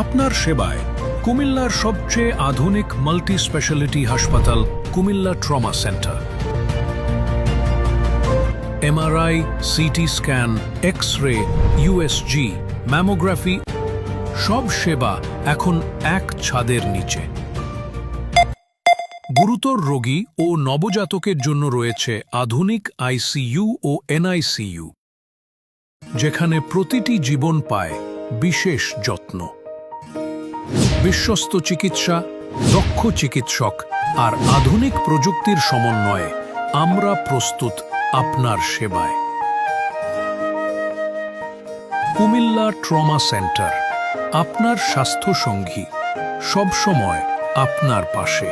আপনার সেবায় কুমিল্লার সবচেয়ে আধুনিক মাল্টি স্পেশালিটি হাসপাতাল Cumilla trauma centre. MRI, CT scan X ray USG, mammography, সব সেবা এখন এক ছাদের নিচে। গুরুতর রোগী ও নবজাতকের জন্য রয়েছে আধুনিক আইসিইউ ও এনআইসিইউ যেখানে প্রতিটি জীবন পায় বিশেষ যত্ন। বিশ্বস্ত চিকিৎসা, দক্ষ চিকিৎসক আর আধুনিক প্রযুক্তির সমন্বয়ে আমরা প্রস্তুত আপনার সেবায়। কুমিল্লা ট্রমা সেন্টার, আপনার স্বাস্থ্য সঙ্গী সবসময় আপনার পাশে।